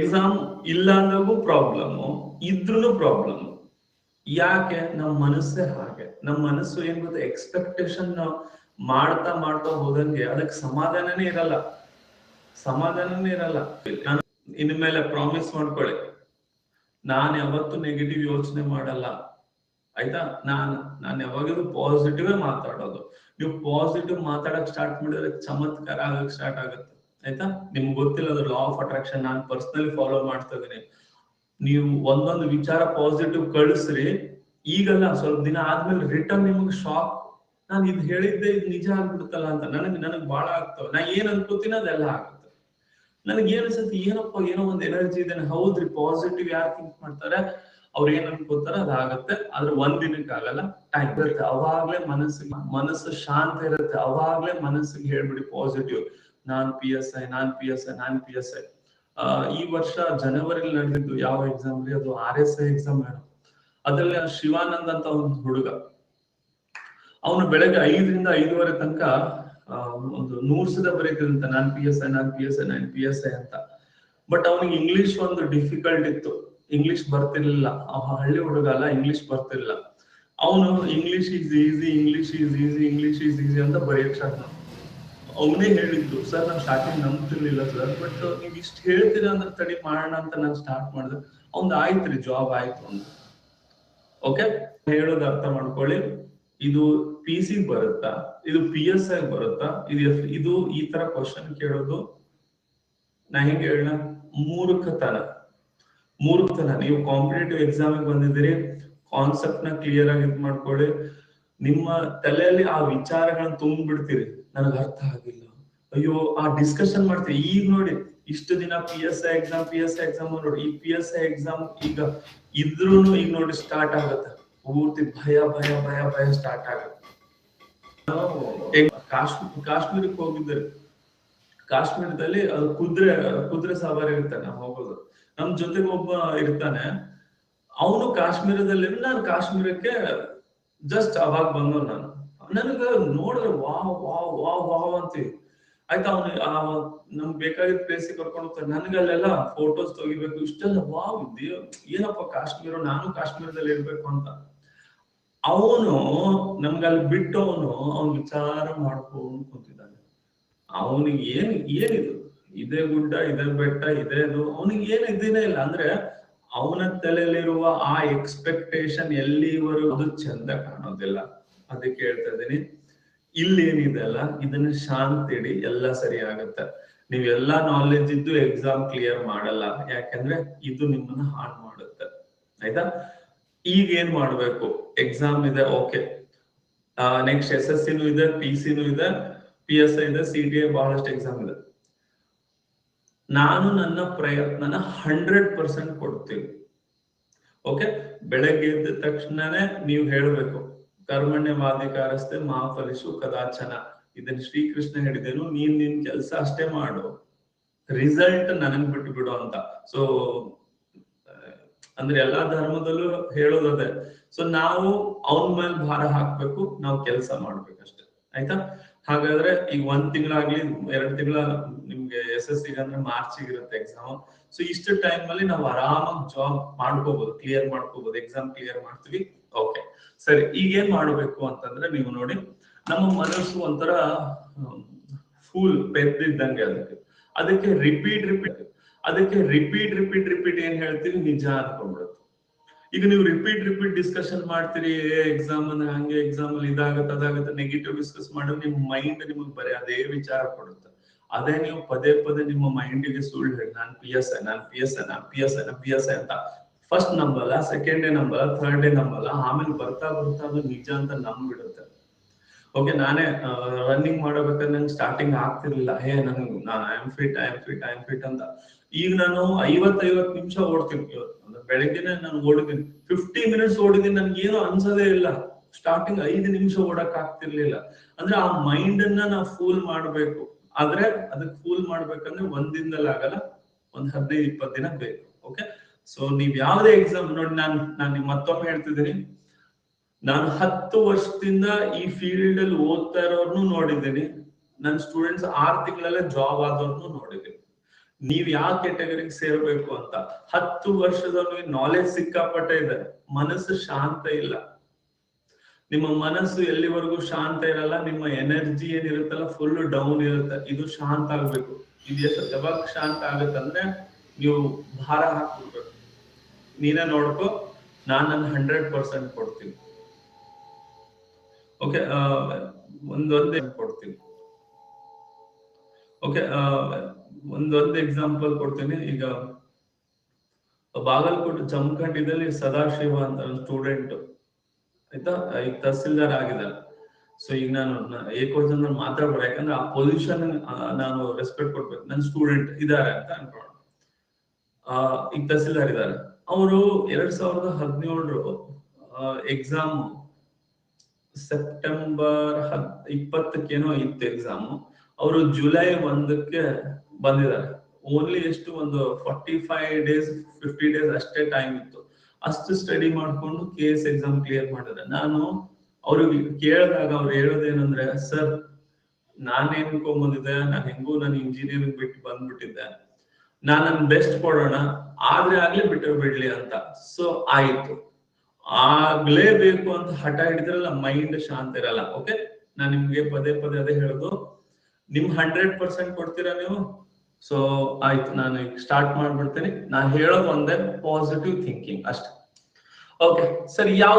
Exam ಇಲ್ಲ ಅಂದಾಗೂ problem ಇದ್ರೂ problem ಯಾಕೆ? ನಮ್ಮ ಮನಸ್ಸೇ ಹಾಗೆ. ನಮ್ಮ ಮನಸ್ಸು ಏನ್ ಗೊತ್ತಾ? ಎಕ್ಸ್ಪೆಕ್ಟೇಷನ್ ಮಾಡ್ತಾ ಮಾಡ್ತಾ ಹೋದಂಗೆ ಅದಕ್ಕೆ ಸಮಾಧಾನನೇ ಇರಲ್ಲ. ಸಮಾಧಾನನೇ ಇರಲ್ಲ. ನಾನು ಇನ್ಮೇಲೆ ಪ್ರಾಮಿಸ್ ಮಾಡ್ಕೊಳ್ಳಿ. ನಾನ್ ಯಾವತ್ತೂ ನೆಗೆಟಿವ್ ಯೋಚನೆ ಮಾಡಲ್ಲ. ಆಯ್ತಾ? ನಾನ್ ನಾನ್ ಯಾವಾಗಲೂ ಪಾಸಿಟಿವ್ ಮಾತಾಡೋದು. ನೀವು ಪಾಸಿಟಿವ್ ಮಾತಾಡಕ್ ಸ್ಟಾರ್ಟ್ ಮಾಡಿದ್ರೆ ಚಮತ್ಕಾರ ಆಗಕ್ ಸ್ಟಾರ್ಟ್ ಆಗುತ್ತೆ. ಆಯ್ತಾ? ನಿಮ್ಗೆ ಗೊತ್ತಿಲ್ಲ ಅದು ಲಾ ಆಫ್ ಅಟ್ರಾಕ್ಷನ್ ನಾನು ಪರ್ಸನಲಿ ಫಾಲೋ ಮಾಡ್ತಾ ಇದ್ದೀನಿ. ನೀವು ಒಂದೊಂದು ವಿಚಾರ ಪಾಸಿಟಿವ್ ಕಳಿಸ್ರಿ, ಈಗಲ್ಲ ಸ್ವಲ್ಪ ದಿನ ಆದ್ಮೇಲೆ ರಿಟರ್ನ್ ನಿಮ್ಗೆ ಶಾಕ್ ನಾನು ಇದು ಹೇಳಿದ್ದೆ ಇದು ನಿಜ ಆಗ್ಬಿಡುತ್ತಲ್ಲ ಅಂತ. ನನಗೆ ನನಗ್ ಬಹಳ ಆಗ್ತವೆ. ನಾ ಏನ್ ಅನ್ಕೋತೀನಿ ಅದೆಲ್ಲ ಆಗುತ್ತೆ. ನನಗೆ ಏನ್ ಅನ್ಸುತ್ತೆ? ಏನಪ್ಪ? ಏನೋ ಒಂದ್ ಎನರ್ಜಿ ಇದೆ ಹೌದ್ರಿ ಪಾಸಿಟಿವ್ ಯಾರು ಥಿಂಕ್ ಮಾಡ್ತಾರೆ? ಅವ್ರು ಏನ್ ಅನ್ಕೋತಾರೆ ಅದಾಗತ್ತೆ ಆದ್ರೆ ಒಂದ್ ದಿನಕ್ಕೆ ಆಗಲ್ಲ ಟೈಮ್ ಇರುತ್ತೆ. ಅವಾಗ್ಲೇ ಮನಸ್ಸಿಗೆ ಮನಸ್ಸು ಶಾಂತ ಇರುತ್ತೆ. ಅವಾಗ್ಲೇ ಮನಸ್ಸಿಗೆ ಹೇಳ್ಬಿಡಿ ಪಾಸಿಟಿವ್ ನಾನ್ ಪಿ ಎಸ್ ಐ ನಾನ್ ಪಿ ಎಸ್ ಐ ನಾನ್ ಪಿ ಎಸ್ ಐ. ಈ ವರ್ಷ ಜನವರಿಲಿ ನಡೆದಿದ್ದು ಯಾವ ಎಕ್ಸಾಮ್ ರೀ? ಅದು ಆರ್ ಎಸ್ ಐ ಎಕ್ಸಾಮ್ ಏನು ಅದ್ರಲ್ಲಿ ಶಿವಾನಂದ್ ಅಂತ ಒಂದು ಹುಡುಗ. ಅವನು ಬೆಳಗ್ಗೆ ಐದರಿಂದ ಐದುವರೆ ತನಕ ಆ, ಒಂದು ನೂರ್ ಸದ ಬರೀತಿದಂತ ನಾನ್ ಪಿ ಎಸ್ ಐ ನಾನ್ ಪಿ ಎಸ್ ಐ ನಾನ್ ಪಿ ಎಸ್ ಐ ಅಂತ. ಬಟ್ ಅವನಿಗೆ ಇಂಗ್ಲಿಷ್ ಒಂದು ಡಿಫಿಕಲ್ಟ್ ಇತ್ತು. ಇಂಗ್ಲಿಷ್ ಬರ್ತಿರ್ಲಿಲ್ಲ. ಅವ ಹಳ್ಳಿ ಹುಡುಗ ಅಲ್ಲ ಇಂಗ್ಲಿಷ್ ಬರ್ತಿರ್ಲಿಲ್ಲ. ಅವನು English is easy English is easy English is easy ಅಂತ ಬರೆಯಕ್ ಸ್ಟಾರ್ಟ್ ಅವನೇ ಹೇಳಿದ್ದು, ಸರ್, ನಾನು ಸ್ಟಾರ್ಟಿಂಗ್ ನಂಬ್ತಿರ್ಲಿಲ್ಲ, ಸರ್ ಬಟ್ ನೀವು ಇಷ್ಟು ಹೇಳ್ತೀರಾ ಅಂದ್ರೆ ತಡಿ ಮಾಡೋಣ ಅಂತ ನಾನು ಸ್ಟಾರ್ಟ್ ಮಾಡಿದೆ. ಅವ್ನ್ ಆಯ್ತ್ರಿ ಜಾಬ್ ಆಯ್ತು ಅಂತ ಓಕೆ ಹೇಳೋದು ಅರ್ಥ ಮಾಡ್ಕೊಳ್ಳಿ. ಇದು ಪಿ ಸಿ ಬರುತ್ತಾ? ಇದು ಪಿ ಎಸ್ ಐ ಬರುತ್ತಾ? ಇದು ಇದು ಈ ತರ ಕ್ವಶನ್ ಕೇಳೋದು. ನಾ ಹೆಂಗೆ ಹೇಳ ಮೂರ್ಖತನ. ಮೂರ್ಖತನ. ನೀವು ಕಾಂಪಿಟೇಟಿವ್ ಎಕ್ಸಾಮ್ ಬಂದಿದ್ದೀರಿ. ಕಾನ್ಸೆಪ್ಟ್ನ ಕ್ಲಿಯರ್ ಆಗಿ ಇದ್ ಮಾಡ್ಕೊಳ್ಳಿ. ನಿಮ್ಮ ತಲೆಯಲ್ಲಿ ಆ ವಿಚಾರಗಳನ್ನ ತುಂಬಿಡ್ತೀರಿ ನನಗೆ ಅರ್ಥ ಆಗಿಲ್ಲ. ಅಯ್ಯೋ, ಆ ಡಿಸ್ಕಷನ್ ಮಾಡ್ತೀವಿ. ಈಗ ನೋಡಿ, ಇಷ್ಟು ದಿನ P S I exam P S I exam ನೋಡಿ. ಈ ಪಿ ಎಸ್ ಐ ಎಕ್ಸಾಮ್ ಈಗ ಇದ್ರೂನು ಈಗ ನೋಡಿ ಸ್ಟಾರ್ಟ್ ಆಗುತ್ತೆ. ಪೂರ್ತಿ ಭಯ ಭಯ ಭಯ ಭಯ ಸ್ಟಾರ್ಟ್ ಆಗುತ್ತೆ. ಕಾಶ್ಮೀರ, ಕಾಶ್ಮೀರಕ್ಕೆ ಹೋಗಿದ್ದೆ ಕಾಶ್ಮೀರದಲ್ಲಿ ಅದು ಕುದುರೆ ಕುದುರೆ ಸವಾರಿ ಇರ್ತಾನೆ ಹೋಗೋದು. ನಮ್ ಜೊತೆಗೆ ಒಬ್ಬ ಇರ್ತಾನೆ. ಅವನು ಕಾಶ್ಮೀರದಲ್ಲಿ ನಾನು ಕಾಶ್ಮೀರಕ್ಕೆ ಜಸ್ಟ್ ಅವಾಗ ಬಂದವ್ ನಾನು. ನನಗ ನೋಡಿದ್ರೆ ವಾವ್ ವಾವ್ ವಾವ್ ವಾವ್ ಅಂತೀವಿ. ಆಯ್ತಾ ಅವನು ನಮ್ಗೆ ಬೇಕಾಗಿದ್ದ ಪ್ಲೇಸ್ ಕರ್ಕೊಂಡು ಹೋಗ್ತಾರೆ ನನಗೆ ಅಲ್ಲೆಲ್ಲ ಫೋಟೋಸ್ ತೆಗಿಬೇಕು ಇಷ್ಟೆಲ್ಲ ವಾವ್, ದೇವ್, ಏನಪ್ಪ ಕಾಶ್ಮೀರ, ನಾನು ಕಾಶ್ಮೀರದಲ್ಲಿ ಇರ್ಬೇಕು ಅಂತ. ಅವನು ನಮ್ಗಲ್ಲಿ ಬಿಟ್ಟು ಅವನು ಅವ್ನ್ ವಿಚಾರ ಮಾಡ್ಕೊಂಡು ಕುಂತಿದ್ದಾನೆ. ಅವನಿಗೆ ಏನ್, ಏನಿದು? ಇದೇ ಗುಡ್ಡ, ಇದೇ ಬೆಟ್ಟ ಇದೇದು ಅವನಿಗೆ ಏನು ಇದೇನೇ ಇಲ್ಲ. ಅಂದ್ರೆ ಅವನ ತಲೆಯಲ್ಲಿರುವ ಆ ಎಕ್ಸ್ಪೆಕ್ಟೇಷನ್ ಎಲ್ಲಿವರೆಗೂ ಅದು ಚಂದ ಕಾಣೋದಿಲ್ಲ. ಅದಕ್ಕೆ ಹೇಳ್ತಾ ಇದ್ದೀನಿ. ಇಲ್ಲೇನಿದೆ ಅಲ್ಲ, ಇದನ್ನ ಶಾಂತಿ ಇಡಿ ಎಲ್ಲ ಸರಿ ಆಗತ್ತೆ ಎಲ್ಲಾ ನಾಲೆಜ್ ಇದ್ದು ಎಕ್ಸಾಮ್ ಕ್ಲಿಯರ್ ಮಾಡಲ್ಲ, ಯಾಕಂದ್ರೆ ಇದು ನಿಮ್ಮನ್ನ ಹಾಳು ಮಾಡುತ್ತೆ. ಆಯ್ತಾ? ಈಗ ಏನ್ ಮಾಡ್ಬೇಕು? ಎಕ್ಸಾಮ್ ಇದೆ ಓಕೆ ನೆಕ್ಸ್ಟ್ ಎಸ್ ಎಸ್ ಸಿನೂ ಇದೆ ಪಿ ಸಿನೂ ಇದೆ ಪಿ ಎಸ್ ಐ ಇದೆ ಸಿ ಟಿ ಐ ಬಹಳಷ್ಟು ಎಕ್ಸಾಮ್ ಇದೆ. ನಾನು ನನ್ನ ಪ್ರಯತ್ನನ ಹಂಡ್ರೆಡ್ ಪರ್ಸೆಂಟ್ ಕೊಡ್ತೀನಿ. ಓಕೆ ಬೆಳಗ್ಗೆ ಎದ್ದ ತಕ್ಷಣನೇ ನೀವು ಹೇಳ್ಬೇಕು ಕರ್ಮಣ್ಯವಾಧಿಕಾರಸ್ಥೆ ಮಹಾಫಲಿಸು ಕದಾಚನ. ಇದನ್ನ ಶ್ರೀಕೃಷ್ಣ ಹೇಳಿದೇನು, ನೀನ್ ನಿನ್ ಕೆಲಸ ಅಷ್ಟೇ ಮಾಡು. ರಿಸಲ್ಟ್ ನನಗ್ ಬಿಟ್ಟು ಬಿಡು ಅಂತ. ಸೊ ಅಂದ್ರೆ ಎಲ್ಲಾ ಧರ್ಮದಲ್ಲೂ ಹೇಳೋದೇ ಸೊ ನಾವು ಅವನ ಮೇಲೆ ಭಾರ ಹಾಕ್ಬೇಕು, ನಾವು ಕೆಲಸ ಮಾಡ್ಬೇಕಷ್ಟೇ ಆಯ್ತಾ? ಹಾಗಾದ್ರೆ ಈಗ ಒಂದ್ ತಿಂಗಳಾಗ್ಲಿ, ಎರಡ್ ತಿಂಗಳ ನಿಮ್ಗೆ ಎಸ್ ಎಸ್ ಸಿಗ ಅಂದ್ರೆ ಮಾರ್ಚ್ ಇರುತ್ತೆ ಎಕ್ಸಾಮ್ ಸೊ ಇಷ್ಟು ಟೈಮ್ ಅಲ್ಲಿ ನಾವು ಆರಾಮಾಗಿ ಜಾಬ್ ಮಾಡ್ಕೋಬಹುದು ಕ್ಲಿಯರ್ ಮಾಡ್ಕೋಬಹುದು ಎಕ್ಸಾಮ್ ಕ್ಲಿಯರ್ ಮಾಡ್ತೀವಿ. ಓಕೆ ಸರಿ ಈಗ ಏನ್ ಮಾಡಬೇಕು ಅಂತಂದ್ರೆ ನೀವು ನೋಡಿ, ನಮ್ಮ ಮನಸ್ಸು ಒಂಥರ ಫುಲ್ ಪೆದ್ದಿದ್ದಂಗೆ ಅದಕ್ಕೆ. ಅದಕ್ಕೆ ರಿಪೀಟ್ ರಿಪೀಟ್ ಅದಕ್ಕೆ ರಿಪೀಟ್ ರಿಪೀಟ್ ರಿಪೀಟ್ ಏನ್ ಹೇಳ್ತೀವಿ? ನಿಜ ಅನ್ಕೊಂಡ್ಬಿಡುತ್ತೆ ಈಗ ನೀವು ರಿಪೀಟ್ ರಿಪೀಟ್ ಡಿಸ್ಕಷನ್ ಮಾಡ್ತೀರಿ ಎಕ್ಸಾಮ್ ಅಂದ್ರೆ ಹಂಗೆ ಎಕ್ಸಾಮ್ ಅಲ್ಲಿ ಇದಾಗತ್ತೆ, ಅದಾಗತ್ತೆ ನೆಗೆಟಿವ್ ಡಿಸ್ಕಸ್ ಮಾಡಿದ್ರೆ ನಿಮ್ ಮೈಂಡ್ ನಿಮಗೆ ಬರೀ ಅದೇ ವಿಚಾರ ಕೊಡುತ್ತೆ. ಅದೇ ನೀವು ಪದೇ ಪದೇ ನಿಮ್ಮ ಮೈಂಡಿಗೆ ಸುಳ್ಳು ಹೇಳಿ, ನಾನ್ ಪಿ ಎಸ್ ಐ ನಾನ್ ಪಿ ಎಸ್ ಐ ನಾನ್ ಪಿ ಎಸ್ ಐ ನಾನ್ ಪಿ ಎಸ್ ಐ ಅಂತ. ಫಸ್ಟ್ ನಂಬಲ್ಲ ಸೆಕೆಂಡ್ ಡೇ ನಂಬಲ್ಲ ಥರ್ಡ್ ಡೇ ನಂಬಲ್ಲ, ಆಮೇಲೆ ಬರ್ತಾ ಬರ್ತಾ ಅದು ನಿಜ ಅಂತ ನಂಬಿಡುತ್ತೆ. ಓಕೆ ನಾನೇ ರನ್ನಿಂಗ್ ಮಾಡಬೇಕಾದ್ರೆ ನಂಗೆ ಸ್ಟಾರ್ಟಿಂಗ್ ಆಗ್ತಿರ್ಲಿಲ್ಲ. ಹೇ, ನನಗೆ, ನಾನು I am fit I am fit I fit ಅಂತ. ಈಗ ನಾನು ಐವತ್ ಐವತ್ ನಿಮಿಷ ಓಡ್ತೀನಿ. ಇವತ್ತು ಬೆಳಗ್ಗೆನೆ ನಾನು ಓಡಿದ್ದೀನಿ. ಫಿಫ್ಟಿ ಮಿನಿಟ್ಸ್ ಓಡಿದ್ದೀನಿ, ನನ್ಗೆ ಏನೋ ಅನ್ಸೋದೇ ಇಲ್ಲ. ಸ್ಟಾರ್ಟಿಂಗ್ ಐದು ನಿಮಿಷ ಓಡಕ್ ಆಗ್ತಿರ್ಲಿಲ್ಲ. ಅಂದ್ರೆ ಆ ಮೈಂಡ್ ಅನ್ನ ನಾವು ಫೂಲ್ ಮಾಡ್ಬೇಕು. ಆದ್ರೆ ಅದಕ್ಕೆ ಫೂಲ್ ಮಾಡ್ಬೇಕಂದ್ರೆ ಒಂದ್ ದಿನದಲ್ಲಿ ಆಗಲ್ಲ ಒಂದ್ ಹದಿನೈದು, ಇಪ್ಪತ್ತು ದಿನ ಬೇಕು. ಓಕೆ ಸೊ ನೀವ್ ಯಾವ್ದೇ ಎಕ್ಸಾಮ್ ನೋಡಿ ನಾನು ನಾನು ಮತ್ತೊಮ್ಮೆ ಹೇಳ್ತಿದ್ದೀನಿ. ನಾನು ಹತ್ತು ವರ್ಷದಿಂದ ಈ ಫೀಲ್ಡ್ ಅಲ್ಲಿ ಓದ್ತಾ ಇರೋರ್ನು ನೋಡಿದ್ದೀನಿ. ನನ್ನ ಸ್ಟೂಡೆಂಟ್ಸ್ ಆರು ತಿಂಗಳಲ್ಲೇ ಜಾಬ್ ಆದವ್ರನ್ನು ನೋಡಿದ್ದೀನಿ. ನೀವ್ ಯಾವ ಕ್ಯಾಟಗರಿಗೆ ಸೇರ್ಬೇಕು ಅಂತ. ಹತ್ತು ವರ್ಷದವ್ರಿಗೆ ನಾಲೆಜ್ ಸಿಕ್ಕಾಪಟ್ಟೆ ಇದೆ. ಮನಸ್ಸು ಶಾಂತ ಇಲ್ಲ. ನಿಮ್ಮ ಮನಸ್ಸು ಎಲ್ಲಿವರೆಗೂ ಶಾಂತ ಇರಲ್ಲ, ನಿಮ್ಮ ಎನರ್ಜಿ ಏನಿರುತ್ತಲ್ಲ ಫುಲ್ ಡೌನ್ ಇರುತ್ತೆ. ಇದು ಶಾಂತ ಆಗ್ಬೇಕು. ಇದು ಯಾವಾಗ ಶಾಂತ ಆಗುತ್ತಂದ್ರೆ ನೀವು ಭಾರ ಹಾಕ್ಬಿಡ್ಬೇಕು. ನೀನೇ ನೋಡ್ಕೊ, ನಾನ್ ನನ್ನ ಹಂಡ್ರೆಡ್ ಪರ್ಸೆಂಟ್ ಕೊಡ್ತೀನಿ. ಓಕೆ ಒಂದೊಂದೇ ಕೊಡ್ತೀನಿ. ಓಕೆ ಒಂದೊಂದು ಎಕ್ಸಾಂಪಲ್ ಕೊಡ್ತೀನಿ. ಈಗ, ಬಾಗಲಕೋಟೆ, ಜಮಖಂಡಿದಲ್ಲಿ ಸದಾಶಿವ ಅಂತ ಸ್ಟೂಡೆಂಟ್ ಆಯ್ತಾ? ಈಗ ತಹಸೀಲ್ದಾರ್ ಆಗಿದ್ದಾರೆ ಸೊ ಈಗ ನಾನು, ನ- ಏಕೋಜನ ಮಾತಾಡ್ಬೋದು ಯಾಕಂದ್ರೆ ಆ ಪೊಸಿಷನ್ ನಾನು ರೆಸ್ಪೆಕ್ಟ್ ಕೊಡ್ಬೇಕು. ನನ್ನ ಸ್ಟೂಡೆಂಟ್ ಇದ್ದಾರೆ ಅಂತ ಅನ್ಕೊಂಡು ಆ, ಈಗ ತಹಸೀಲ್ದಾರ್ ಇದ್ದಾರೆ. ಅವರು ಎರಡ್ ಸಾವಿರದ ಹದಿನೇಳರು ಎಕ್ಸಾಮ್ ಸೆಪ್ಟೆಂಬರ್ ಹದ್, ಇಪ್ಪತ್ತಕ್ಕೇನೋ ಇತ್ತು ಎಕ್ಸಾಮ್ ಅವರು ಜುಲೈ ಒಂದಕ್ಕೆ ಬಂದಿದ್ದಾರೆ. ಓನ್ಲಿ ಎಷ್ಟು ಒಂದು forty five days fifty days ಅಷ್ಟೇ ಟೈಮ್ ಇತ್ತು. ಅಷ್ಟು ಸ್ಟಡಿ ಮಾಡ್ಕೊಂಡು ಕೆ ಎಸ್ ಎಕ್ಸಾಮ್ ಕ್ಲಿಯರ್ ಮಾಡಿದ್ರೆ ನಾನು ಅವ್ರಿಗೆ ಕೇಳಿದಾಗ ಅವ್ರು ಹೇಳೋದೇನಂದ್ರೆ, ಸರ್ ನಾನೇನ್ಕೊಂಡ್ ಬಂದಿದ್ದೆ? ನಾನು ಹೆಂಗೂ ನಾನು ಇಂಜಿನಿಯರಿಂಗ್ ಬಿಟ್ಟು ಬಂದ್ಬಿಟ್ಟಿದ್ದೆ. ನಾನ್ ಬೆಸ್ಟ್ ಕೊಡೋಣ ಆದ್ರೆ ಆಗ್ಲಿ ಬಿಟ್ಟು ಬಿಡ್ಲಿ ಅಂತ. ಸೊ ಆಯ್ತು. ಆಗ್ಲೇಬೇಕು ಅಂತ ಹಠ ಹಿಡಿದ್ರಲ್ಲ ಮೈಂಡ್ ಶಾಂತ ಇರಲ್ಲ. ಓಕೆ ನಾನ್ ನಿಮ್ಗೆ ಪದೇ ಪದೇ ಅದೇ ಹೇಳುದು. ನಿಮ್ ಹಂಡ್ರೆಡ್ ಪರ್ಸೆಂಟ್ ಕೊಡ್ತೀರಾ ನೀವು? ಸೊ ಆಯ್ತು, ನಾನು ಸ್ಟಾರ್ಟ್ ಮಾಡ್ಬಿಡ್ತೀನಿ. ನಾನು ಹೇಳೋದು ಒಂದೇ ಪಾಸಿಟಿವ್ ಥಿಂಕಿಂಗ್ ಅಷ್ಟೇ. ಓಕೆ ಸರಿ ಯಾವ